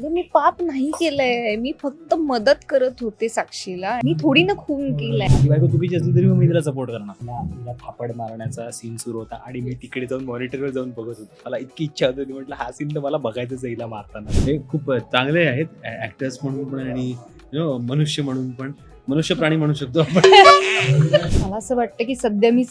अगं मी पाप नाही केलंय. मी फक्त मदत करत होते साक्षीला. मी थोडी ना खून केलाय. बायको चुकीची असली तरी मग मी तिला सपोर्ट करणार. मला थापड मारण्याचा सीन सुरू होता आणि मी तिकडे जाऊन मॉनिटरवर जाऊन बघत होतो. मला इतकी इच्छा होती. म्हटलं हा सीन तर मला बघायचंच आहे हिला मारताना. हे खूप चांगले आहेत ऍक्टर्स म्हणून पण आणि you know, मनुष्य म्हणून पण. मनुष्य प्राणी म्हणू शकतो आपण. मला असं वाटतं की सध्या मी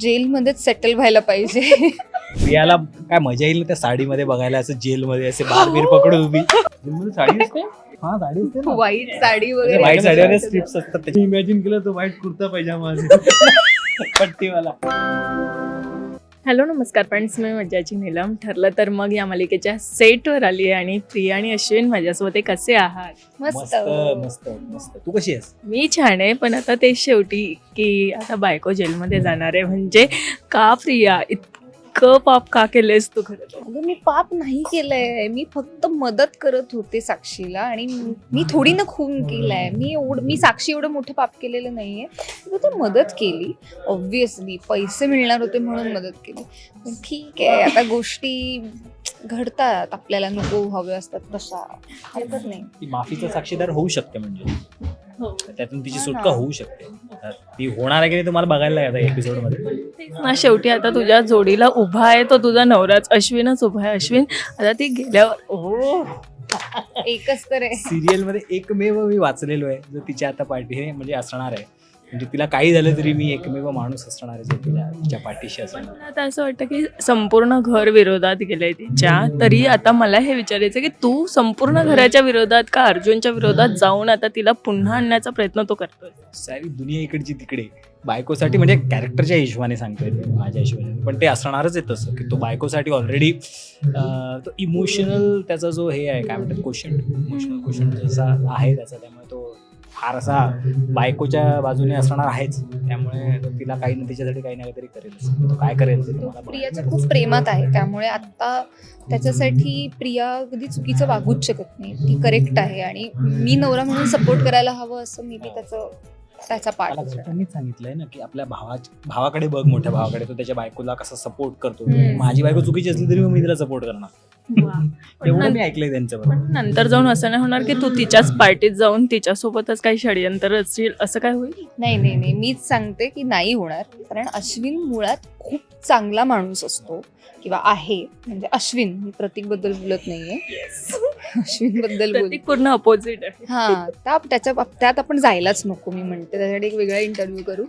जेलमध्येच सेटल व्हायला पाहिजे. प्रियाला काय मजा येईल ना त्या साडीमध्ये बघायला असं जेलमध्ये असे बार बीर पकडून उभी. जन्मून साडी असते? हा साडी असते ना. वाईट साडी वगैरे. व्हाईट साडीवर स्ट्रिप्स असतात त्याची. इमॅजिन केलं तर वाईट कुर्ता पायजामा असेल पट्टीवाला. हॅलो नमस्कार फ्रेंड्स. मी मज्जाची नीलम. ठरलं तर मग या मालिकेच्या सेटवर आली आहे आणि प्रिया आणि अश्विन माझ्यासोबत. कसे आहात? मस्त मस्त. मस्त मस्त. तू कशी आहेस? मी छान आहे पण आता ते शेवटी की आता बायको जेलमध्ये जाणार आहे. म्हणजे का प्रिया? इतकं पाप का केलंयस तू खरं तर? अगं मी पाप नाही केलंय. मी फक्त मदत करत होते साक्षीला आणि मी थोडी ना खून केलाय. मी एवढं मी साक्षी एवढं मोठं पाप केलेलं नाहीये. मी फक्त मदत केली. ऑब्विसली पैसे मिळणार होते म्हणून मदत केली. पण ठीक आहे आता गोष्टी घडतात. आपल्याला नको हवे असतात तशा. हरकत नाही. ती माफीचा साक्षीदार होऊ शकते म्हणजे. हो. त्यातून तिची हा सुटका. होऊ शकते. तर ती होणार आहे की नाही तुम्हाला बघायला लागेल आता एपिसोडमध्ये. ना शेवटी आता तुझ्या जोडीला उभा आहे तो तुझा नवराच अश्विनच उभा आहे अश्विन. आता ती गेल्यावर ओ. एकच तर आहे. सिरियलमध्ये एकमेव मी वाचलेलो आहे जो तिच्या आता पाठी म्हणजे असणार आहे. म्हणजे तिला काही झालं तरी मी एकमेव माणूस असणार आहे जो तिला तिच्या पाठीशी असणार मला आता असं वाटतं की संपूर्ण घर विरोधात गेलंय तिच्या. तरी आता मला हे विचारायचं की तू संपूर्ण घराच्या विरोधात का अर्जुनच्या विरोधात जाऊन आता तिला पुन्हा आणण्याचा प्रयत्न तो करतोय? सारी दुनिया इकडची तिकडे. बायकोसाठी म्हणजे कॅरेक्टरच्या हिशोबाने सांगतोय माझ्या हिशोबाने. पण ते असणारच आहे तसं की तो बायकोसाठी ऑलरेडी तो इमोशनल त्याचा जो हे आहे काय म्हणतात क्वेश्चन इमोशनल क्वेश्चन जसा आहे त्याचा त्यामुळे तो फार असा बायकोच्या बाजूने असणार आहेच. त्यामुळे तिला काही ना तिच्यासाठी काही ना काहीतरी करेल. तो काय करेल ते तुम्हाला बघायला प्रियाच्या खूप प्रेमात आहे. त्यामुळे आता त्याच्यासाठी प्रिया कधी चुकीचं वागूच शकत नाही. ती करेक्ट आहे आणि मी नवरा म्हणून सपोर्ट करायला हवं असं मी बी त्याचं त्याचा पाठ घरच्यांनीच सांगितलंय ना की आपल्या भावा भावाकडे बघ मोठ्या भावाकडे. तो त्याच्या बायकोला कसा सपोर्ट करतो. माझी बायको चुकीची असली तरी मी तिला सपोर्ट करणार. एवढं मी ऐकलंय त्यांचं पण नंतर जाऊन असं नाही होणार की तू तिच्याच पार्टीत जाऊन तिच्यासोबतच काही षडयंत्र असतील असं काय होईल? नाही नाही नाही. मीच सांगते की नाही होणार. कारण अश्विन मुळात खूप चांगला माणूस असतो किंवा आहे. म्हणजे अश्विन मी प्रतीकबद्दल बोलत नाहीये. अश्विनबद्दल बोल प्रतीक पूर्ण अपोजिट आहे. हा त्या त्याच्या बाब- त्यात आपण जायलाच नको मी म्हणते. त्यासाठी एक वेगळा इंटरव्ह्यू करू.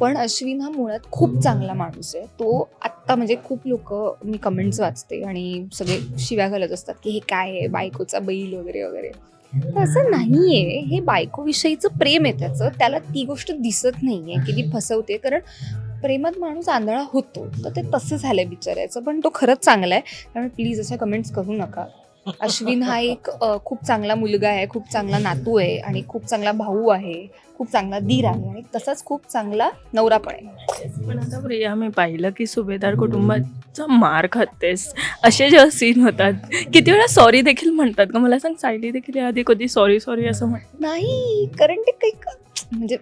पण अश्विन हा मुळात खूप चांगला माणूस आहे. तो आत्ता म्हणजे खूप लोक मी कमेंट्स वाचते आणि सगळे शिव्या घालत असतात की हे काय आहे? बायकोचा बैल वगैरे वगैरे. तर असं नाहीये. हे बायकोविषयीचं प्रेम आहे त्याचं. त्याला ती गोष्ट दिसत नाहीये की ती फसवते. कारण प्रेमात माणूस आंधळा होतो. तर ते तसं झालंय बिचारायचं पण तो खरंच चांगला आहे. त्यामुळे प्लीज अशा कमेंट्स करू नका. अश्विन हा एक अ, खूप चांगला मुलगा आहे खूप चांगला नातू आहे आणि खूप चांगला भाऊ आहे खूप चांगला दीर आहे आणि तसाच खूप चांगला नवरा पण आहे. पण आता प्रिया मी पाहिलं की सुभेदार कुटुंबाचा मार खातेस. असे जेव्हा सीन होतात. किती वेळा सॉरी देखील म्हणतात का मला सांग सायली देखील आधी कधी सॉरी सॉरी असं म्हण नाही कारण ते काही क- म्हणजे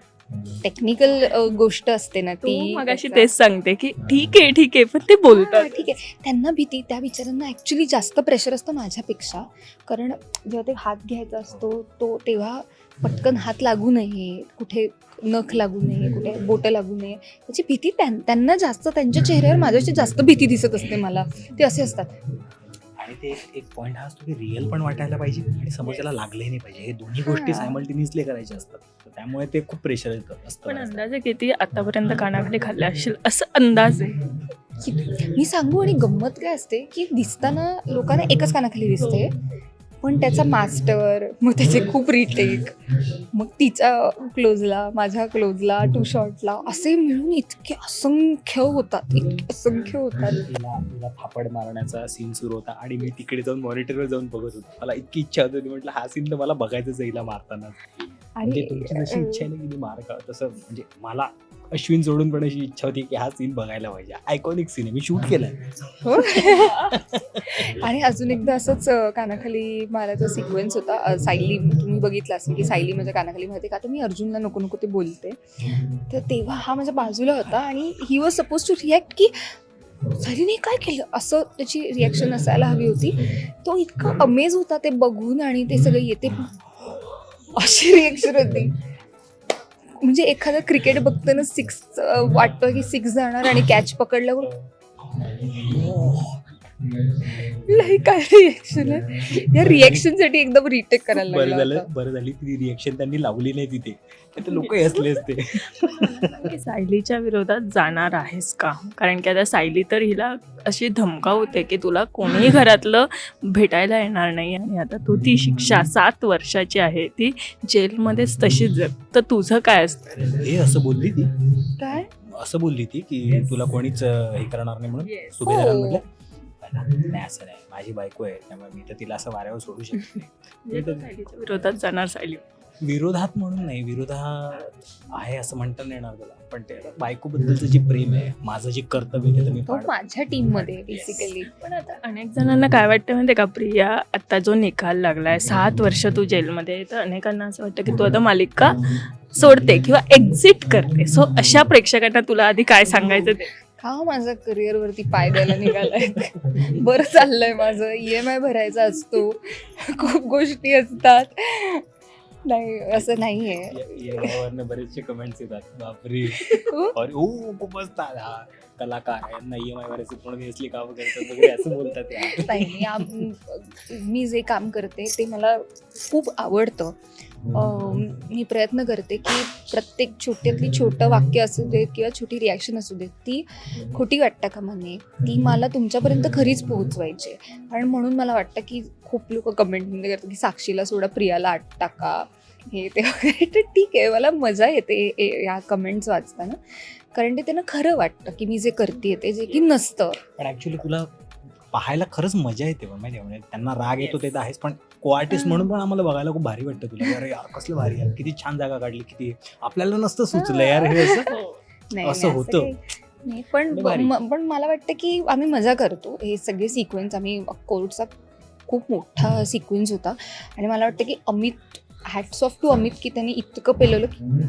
टेक्निकल गोष्ट असते ना तू ती मगाशी तेच सांगते की ठीक आहे ठीक आहे पण ते बोलतात. ठीक आहे. त्यांना भीती त्या बिचाऱ्यांना ऍक्च्युली जास्त प्रेशर असतं माझ्यापेक्षा. कारण जेव्हा ते हात घ्यायचा असतो तो तेव्हा पटकन हात लागू नये कुठे नख लागू नये कुठे बोटं लागू नये. त्याची भीती त्यां- त्यांना जास्त त्यांच्या चेहऱ्यावर माझ्याशी जास्त भीती दिसत असते मला. ते असे असतात. आणि ते एक- पॉईंट हा असतो की रिअल पण वाटायला पाहिजे आणि समोरच्याला लागलंही नाही पाहिजे. हे दोन्ही गोष्टी. सायमल्टेनियसली करायच्या असतात. त्यामुळे ते खूप प्रेशर येतं पण असतं अंदाजे किती आतापर्यंत कानाखाली खाल्ल्या असशील असं अंदाज आहे. मी सांगू आणि गंमत काय असते की दिसताना लोकांना एकच कानाखाली दिसते. पण त्याचा मास्टर मग त्याचे खूप रिटेक मग तिच्या क्लोजला माझ्या क्लोजला टू शॉटला असे मिळून इतके असंख्य होतात इतके असंख्य होतात. तिला तिला थापड मारण्याचा सीन सुरू होता आणि मी तिकडे जाऊन मॉनिटरवर जाऊन बघत होतो. मला इतकी इच्छा होती म्हटलं हा सीन तर मला बघायचंच हिला मारताना. म्हणजे तुमची जशी इच्छा आहे ना की मी मार तसं म्हणजे मला अश्विन सोडून पण अशी इच्छा होती की हा सीन बघायला पाहिजे. आयकॉनिक सीन आहे. मी शूट केलाय. हो. आणि अजून एकदा असंच अं, कानाखाली मारायचा सिक्वेन्स होता. अं, सायली तुम्ही बघितला असेल की सायली माझ्या कानाखाली माहिती का? तर मी अर्जुनला नको नको ते बोलते. तर तेव्हा हा माझ्या बाजूला होता आणि he was supposed to react की सायलीने काय केलं? असं त्याची रिॲक्शन असायला हवी होती. तो इतका अमेज होता ते बघून आणि ते सगळं येते. अशी रिॲक्शन होती. म्हणजे एखादं क्रिकेट बघताना सिक्स वाटतं की सिक्स जाणार आणि कॅच पकडल्यावर हो. लई काय रिॲक्शन आहे. या रिॲक्शनसाठी एकदम रिटेक करायला बरं लागला झालं होता. बरं झाली ती रिएक्शन त्यांनी लावली नाही तिथे. ते लोक असले असते. की सायलीच्या विरोधात जाणार आहेस का? कारण की आता सायली तर हिला अशी धमकावते की तुला कोणीही घरातलं भेटायला येणार नाही आणि आता तू ती शिक्षा सात वर्षाची आहे ती जेलमध्येच तशीच जग तर तुझं काय असतं? हे असं बोलली ती. काय? असं बोलली ती की तुला कोणीच अं, हे करणार नाही म्हणून. Yes. सुभेदारांना हो. म्हटलं नाही असं नाही. माझी बायको आहे त्यामुळे मी तर तिला असं वाऱ्यावर सोडू शकत नाही. म्हणजे सायलीच्या विरोधात जाणार सायली. विरोधात म्हणून नाही विरोधात आहे असं म्हणता नाही येणार तुला पण ते बायकोबद्दलचं जे प्रेम आहे माझं जे कर्तव्य आहे ते तर मी तो पार माझ्या टीममध्ये बेसिकली पण आता अनेक जणांना काय वाटतं माहितीये का प्रिया आता जो निकाल लागलाय सात वर्ष तू जेलमध्ये आहे, तर अनेकांना असं वाटतं की तू आता मालिका सोडते किंवा एक्झिट करते. सो अशा प्रेक्षकांना तुला आधी काय सांगायचं ते? का माझा करिअर वरती पाय द्यायला निघालाय? बरं चाललंय माझं. ई एम आय भरायचा असतो. खूप गोष्टी असतात. नाही असं नाहीये. यावरनं बरेचसे कमेंट्स येतात. बापरे. ओ खूप असतात हा. कलाकार यांना ई एम आय भरायचे म्हणून असली कामं करतात वगैरे असं बोलतात नाही मी जे काम करते ते मला खूप आवडतं. मी प्रयत्न करते की प्रत्येक छोट्यातली छोटं वाक्य असू देत किंवा छोटी रिॲक्शन असू देत ती खोटी वाटतं का म्हणे? ती मला तुमच्यापर्यंत खरीच पोहोचवायची आहे. कारण म्हणून मला वाटतं की खूप लोक कमेंटमध्ये करतात की साक्षीला सोडा प्रियाला आठ टाका हे ते वगैरे. तर ठीक आहे मला मजा येते ए- या कमेंट्स वाचताना. कारण ते त्यांना खरं वाटतं की मी जे करते ते जे की नसतं. पण ॲक्च्युली तुला पाहायला खरंच मजा येते पण माहिती आहे, म्हणजे त्यांना राग येतो ते तर आहेच पण को आर्टिस्ट म्हणून पण आम्हाला बघायला खूप भारी वाटतं तुला. अरे यार कसलं भारी यार. किती छान जागा काढली किती. आपल्याला नसतं सुचलं यार हे असं. नाही असं होतं. नाही. पण लय भारी. म- पण मला वाटतं की आम्ही मजा करतो. हे सगळे सिक्वेन्स आम्ही कोर्टचा खूप मोठा सिक्वेन्स होता. आणि मला वाटतं की Amit hats off to Amit की त्यांनी इतकं पेलवलं की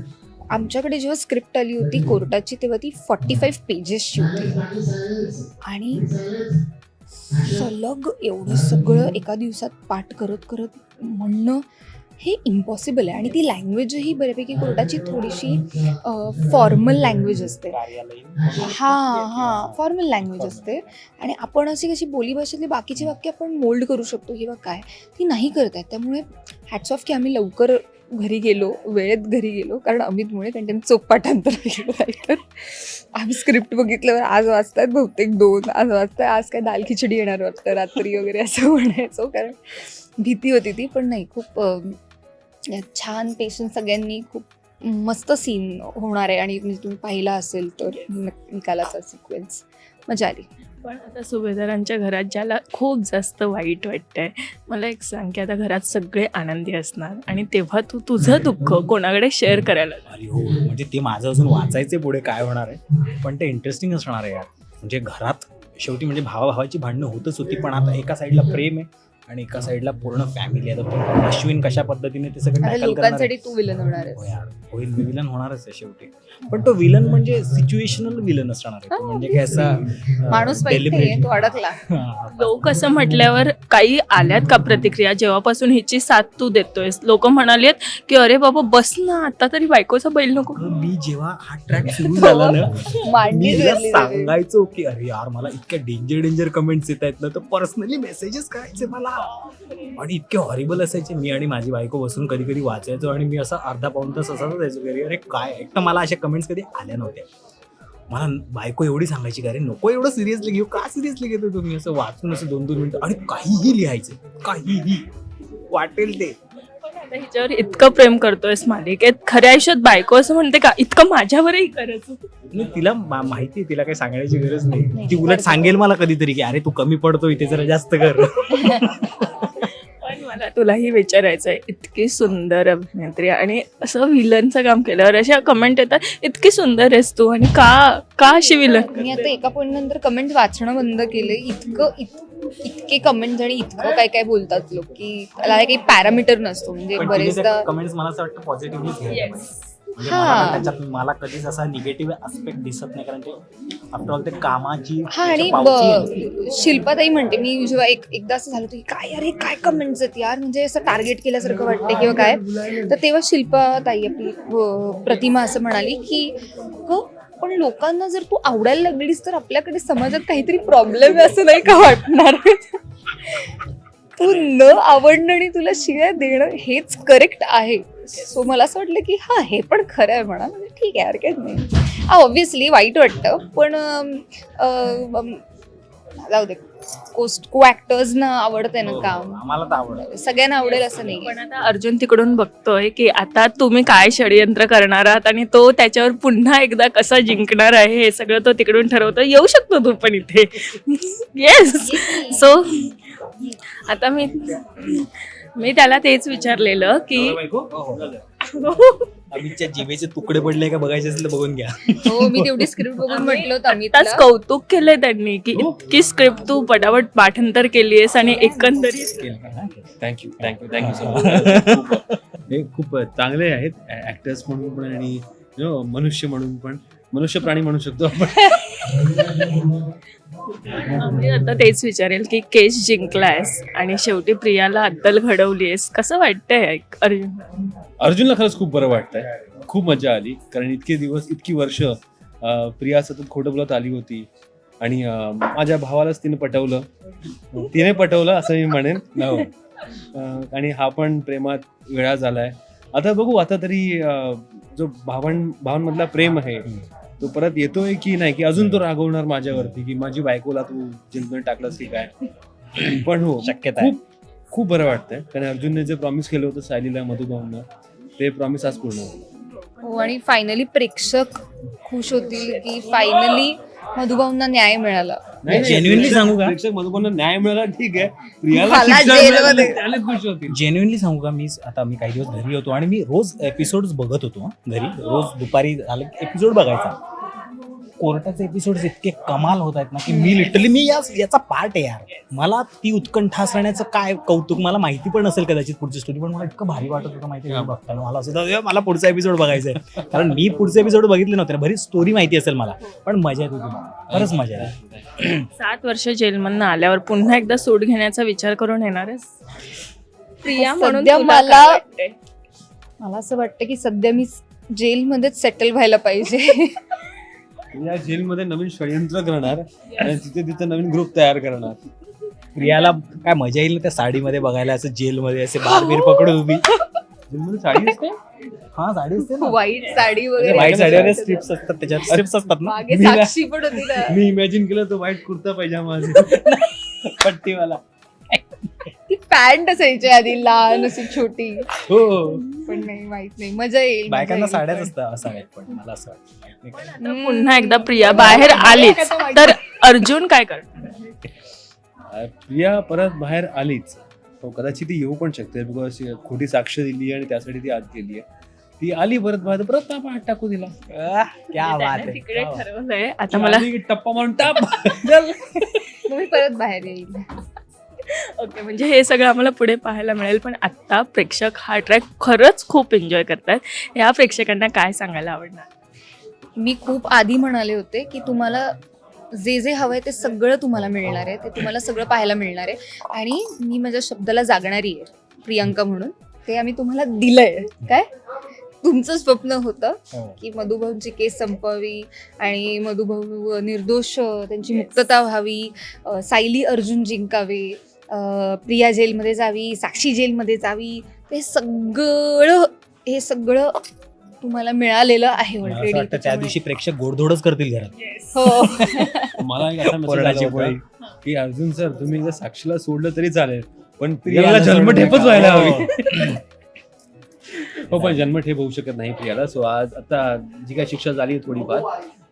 आमच्याकडे जेव्हा स्क्रिप्ट आली होती कोर्टाची तेव्हा ती फॉर्टी फाईव्ह पेजेसची होती आणि सलग एवढं सगळं एका दिवसात पाठ करत करत म्हणणं हे इम्पॉसिबल आहे. आणि ती लँग्वेजही बऱ्यापैकी कोर्टाची थोडीशी फॉर्मल लँग्वेज असते. हा हा फॉर्मल लँग्वेज असते. आणि आपण अशी कशी बोलीभाषेतली बाकीची वाक्य आपण मोल्ड करू शकतो किंवा काय ती नाही करत आहेत. त्यामुळे हॅट्स ऑफ की आम्ही लवकर घरी गेलो वेळेत घरी गेलो कारण अमितमुळे कारण त्यांनी चोपाटांतर तर आम्ही स्क्रिप्ट बघितल्यावर आज वाचतात बहुतेक दोन आज वाचतात आज काय दाल खिचडी येणार वाटतं रात्री वगैरे असं म्हणायचो कारण भीती होती ती पण नाही खूप छान पेशन्स सगळ्यांनी खूप मस्त सीन होणार आहे. आणि म्हणजे तुम्ही पाहिला असेल तर निकालाचा सिक्वेन्स मजा आली. पण आता सुभेदारांच्या घरात ज्याला खूप जास्त वाईट वाटतंय मला एक सांग की आता घरात सगळे आनंदी असणार आणि तेव्हा तू तुझं दुःख कोणाकडे शेअर करायला. अरे हो म्हणजे ते माझं अजून वाचायचे पुढे काय होणार आहे? पण ते इंटरेस्टिंग असणार आहे यार. म्हणजे घरात शेवटी म्हणजे भावाभावाची भांडणं होतच होती पण आता एका साईडला प्रेम आहे आणि एका साईडला पूर्ण फॅमिली आहे. तर अश्विन कशा पद्धतीने ते सगळं टॅकल करणार आहे? लोकांसाठी तू विलन होणार हो आहे यार, होईल विलन होणारच आहे शेवटी. पण तो विलन म्हणजे सिच्युएशनल विलन असणार आहे तो. हा, म्हणजे काय असा माणूस तो अडकला. लोक असं म्हटल्यावर काही आल्यात का प्रतिक्रिया? जेव्हापासून हिची साथ तू देतोयस. लोक म्हणालेत की अरे बाबा बस ना आता तरी बायकोचा बैल नको मी जेव्हा हा ट्रॅक सुरू झाला ना मी तिला. सांगायचो की अरे यार मला इतक्या डेंजर डेंजर कमेंट्स येत आहेत ना तर पर्सनली मेसेजेस करायचे मला. आणि इतके हॉरिबल असायचे मी आणि माझी बायको बसून कधी कधी वाचायचो आणि मी असा अर्धा पाऊन तास असाच जायचो घरी? अरे काय? एक तर मला अशा कमेंट्स कधी आल्या नव्हत्या. मला बायको एवढी सांगायची का अरे नको एवढं सिरियसली घेऊ. का सिरियसली घेतो तुम्ही? असं वाचून असं दोन दोन मिनिटं. आणि काहीही लिहायचं. काहीही. वाटेल ते. आता हिच्यावर इतकं प्रेम करतोयस मालिकेत खऱ्या आयुष्यात बायको असं म्हणते का इतकं माझ्यावरही करायचं नाही तिला मा- माहिती आहे तिला काही सांगायची गरज नाही. ती उलट. सांगेल मला कधीतरी की अरे तू कमी पडतो इथे जरा जास्त कर. तुलाही विचारायचं आहे इतकी सुंदर अभिनेत्री आणि असं विलनचं काम केल्यावर अशा कमेंट येतात इतकी सुंदर आहेस तू आणि का का अशी विलन मी आता एका पॉईंट नंतर कमेंट वाचणं बंद केले इतकं इत- इतके कमेंट आणि इतकं काय काय बोलतात लोक की त्याला काही पॅरामीटर नसतो. म्हणजे बरेचदा कमेंट्स मला असं वाटतं पॉझिटिव्हली म्हणजे हा. मला त्याच्यात मला कधीच असा निगेटिव्ह आस्पेक्ट दिसत नाही कारण ते आफ्टर ऑल ते कामाची हा आणि पावती. ब- शिल्पाताई म्हणते मी जेव्हा एक एकदा असं झालं होतं की काय अरे काय कमेंट्स आहेत यार म्हणजे असं टार्गेट केल्यासारखं वाटते किंवा काय तर तेव्हा शिल्पाताई आपली अ, प्रतिमा असं म्हणाली की "ग, पण लोकांना जर तू आवडायला लागलीस तर आपल्याकडे समाजात काहीतरी प्रॉब्लेम आहे असं नाही का वाटणार तू न आवडणं आणि तुला शिवाय देणं हेच करेक्ट आहे. सो मला असं वाटलं की हा हे पण खरं आहे म्हणा. म्हणजे ठीक आहे हरकत नाही. ऑब्व्हियसली वाईट वाटतं. पण जाऊ दे. कोस्ट को ऍक्टर्सना आवडतंय ना काम. आम्हाला तर आवडत. सगळ्यांना आवडेल असं नाही पण आता अर्जुन तिकडून बघतोय की आता तुम्ही काय षडयंत्र करणार आहात आणि तो त्याच्यावर पुन्हा एकदा कसा जिंकणार आहे हे सगळं तो तिकडून ठरवतो येऊ शकतो तू पण इथे. येस सो आता मी मी त्याला तेच विचारलेलं की अमितच्या जिभेचे तुकडे पडले का बघायचे असेल तर बघून घ्या. हो मी तेवढी स्क्रिप्ट बघून म्हटलं होतं आताच अमितला कौतुक केलंय त्यांनी की इतकी स्क्रिप्ट तू पटापट पाठांतर केलीयस आणि एकंदरीत thank you thank you thank you so much हे खूप चांगले आहेत ऍक्टर्स म्हणून पण आणि you know, मनुष्य म्हणून पण. मनुष्य प्राणी म्हणू शकतो आपण. मी आता तेच विचारेल की केस जिंकलायस आणि शेवटी प्रियाला अद्दल घडवलीयस. कसं वाटतंय अर्जुन? अर्जुनला खरंच खूप बरं वाटतंय. खूप मजा आली. कारण इतके दिवस इतकी वर्ष अं, प्रिया सतत खोटं बोलत आली होती. आणि अं, माझ्या भावालाच तिने पटवलं. तिने पटवलं असं मी म्हणेन. हो. अं, आणि हा पण प्रेमात वेळा झालाय. आता बघू आता तरी अं, जो भावां भावांमधला प्रेम आहे तो परत येतोय की नाही की अजून तो रागवणार माझ्यावरती की माझी बायकोला तू जिंकून टाकलंस की काय? पण हो शक्यता आहे. खूप खूप बरं वाटतंय. कारण अर्जुनने जे प्रॉमिस केलं होतं सायलीला मधुभाऊंना ते प्रॉमिस आज पूर्ण होतं. हो आणि फायनली प्रेक्षक खुश होतील की फायनली मधुभाऊंना न्याय मिळाला. प्रेक्षक- सांगू का? प्रेक्षक मधुभाऊंना न्याय मिळाला ठीक आहे. प्रियाला खुश होतील. जेन्युनली सांगू का मी आता मी काही दिवस घरी होतो आणि मी रोज एपिसोड बघत होतो घरी. रोज दुपारी झालं एपिसोड बघायचा. कोर्टाचे एपिसोड इतके कमाल होत आहेत ना की मी लिटरली मी या याचा पार्ट आहे यार. मला ती उत्कंठा असण्याचं काय कौतुक मला माहिती पण नसेल कदाचित पुढची स्टोरी पण मला इतकं भारी वाटत होतं माहिती आहे बघताना. मला असं होतं, "ए, मला पुढचा एपिसोड बघायचा आहे. कारण मी पुढचे एपिसोड बघितले नव्हते बरी स्टोरी माहिती असेल मला. पण मजा येत होती. खरंच मजा आहे सात वर्ष जेलमधनं आल्यावर पुन्हा एकदा सूट घेण्याचा विचार करून येणार प्रिया म्हणून मला-? मला असं वाटतं की सध्या मी जेलमध्येच सेटल व्हायला पाहिजे. या जेलमध्ये नवीन षडयंत्र करणार आणि तिथे तिथे नवीन ग्रुप तयार करणार. प्रियाला काय मजा येईल ना त्या साडीमध्ये बघायला असं जेलमध्ये असे बार बीर पकडून उभी? जेलमध्ये साडी असते? हा साडी असते ना. व्हाईट साडी वगैरे. व्हाईट साडीवर स्ट्रिप्स असतात त्याच्यात स्ट्रिप्स असतात ना. मागे मी- साक्षी पण होती ना मी इमॅजिन केलं तो व्हाईट कुर्ता पायजामा असेल. पट्टीवाला. पॅन्ट असायची आधी लहान अशी छोटी. हो. पण नाही माहीत नाही. मजा येईल मजा बायकांना येईल. साड्याच असतात असाव्यात पण मला असं वाटतं. आता पुन्हा एकदा प्रिया बाहेर आलीच. तर अर्जुन काय अं, प्रिया परत बाहेर आलीच. हो कदाचित ती येऊ पण शकते बिकॉज खोटी साक्ष दिली आणि त्यासाठी ती आत गेली आहे. ती आली परत बाहेर परत ताप आत टाकू दिला क्या बात त्याने आहे. तिकडे क्या बात. ठरवलंय. आता मला आली की टप्पा मारून टाप परत बाहेर येईल. ओके म्हणजे हे सगळं आम्हाला पुढे पाहायला मिळेल पण आत्ता प्रेक्षक हा ट्रॅक खरंच खूप एन्जॉय करतात. या प्रेक्षकांना काय सांगायला आवडणार? मी खूप आधी म्हणाले होते की तुम्हाला जे जे हवंय ते सगळं तुम्हाला मिळणार आहे ते तुम्हाला सगळं पाहायला मिळणार आहे. आणि मी माझ्या शब्दाला जागणारी आहे प्रियांका म्हणून. ते आम्ही तुम्हाला दिलंय. काय? तुमचं स्वप्न होतं हो. की मधुभाऊंची केस संपवावी आणि मधुभाऊ निर्दोष त्यांची मुक्तता व्हावी सायली अर्जुन जिंकावे. प्रिया जेलमध्ये जावी साक्षी जेलमध्ये जावी ते सगळं हे सगळं तुम्हाला मिळालेलं आहे ऑलरेडी त्या दिवशी प्रेक्षक गोडधोडच करतील घरात. हो. मला एक असा. की अर्जुन सर तुम्ही एकदा साक्षीला सोडलं तरी चालेल पण प्रियाला जन्मठेपच व्हायला का? हवी. हो पण जन्मठेप होऊ शकत नाही प्रियाला. सो आज आता जी काय शिक्षा झाली थोडीफार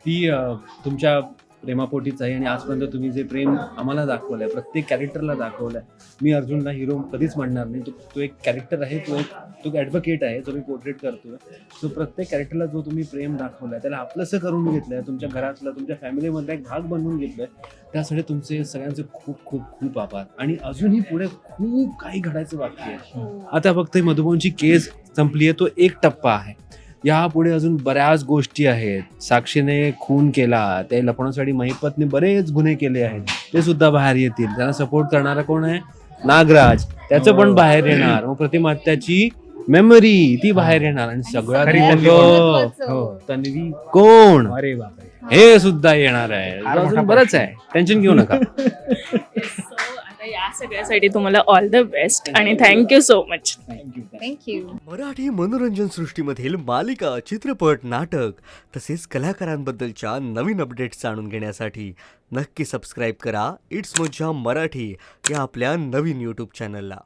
ती अं, तुमच्या प्रेमापोटीच आहे आणि आजपर्यंत तुम्ही जे प्रेम आम्हाला दाखवलंय प्रत्येक कॅरेक्टरला दाखवलंय मी अर्जुनला हिरो कधीच म्हणणार नाही. तो तो एक कॅरेक्टर आहे तो एक तो एक ॲडव्होकेट आहे जो मी पोर्ट्रेट करतोय. सो प्रत्येक कॅरेक्टरला जो तुम्ही प्रेम दाखवलाय त्याला आपलंसं करून घेतलंय तुमच्या घरातलं तुमच्या फॅमिलीमधला एक भाग बनवून घेतलंय त्यासाठी तुमचे सगळ्यांचे खूप खूप खूप आभार. आणि अजूनही पुढे खूप काही घडायचं बाकी आहे. आता फक्त ही मधुबनची केस संपली आहे तो एक टप्पा आहे. यापुढे अजून बऱ्याच गोष्टी आहेत. साक्षीने खून केला ते लपवण्यासाठी महिपतने बरेच गुन्हे केले आहेत. ते सुद्धा बाहेर येतील. त्यांना सपोर्ट करणारा कोण आहे? नागराज. त्याचं पण हो. बाहेर येणार. मग प्रतिमा त्याची मेमरी ती बाहेर येणार. आणि सगळ्यात तन्वी महत्त्वाचं. हो, तन्वी कोण? अरे बापरे. हे सुद्धा येणार आहे. अजून बरंच आहे. टेन्शन घेऊ नका. सगळ्यासाठी तुम्हाला ऑल द बेस्ट आणि thank you so much thank you thank you Marathi मनोरंजन सृष्टीमधील मालिका चित्रपट नाटक तसेच कलाकारांबद्दलच्या नवीन अपडेट्स जाणून घेण्यासाठी नक्की सबस्क्राईब करा. इट्स मज्जा मराठी या आपल्या नवीन यूट्यूब चॅनलला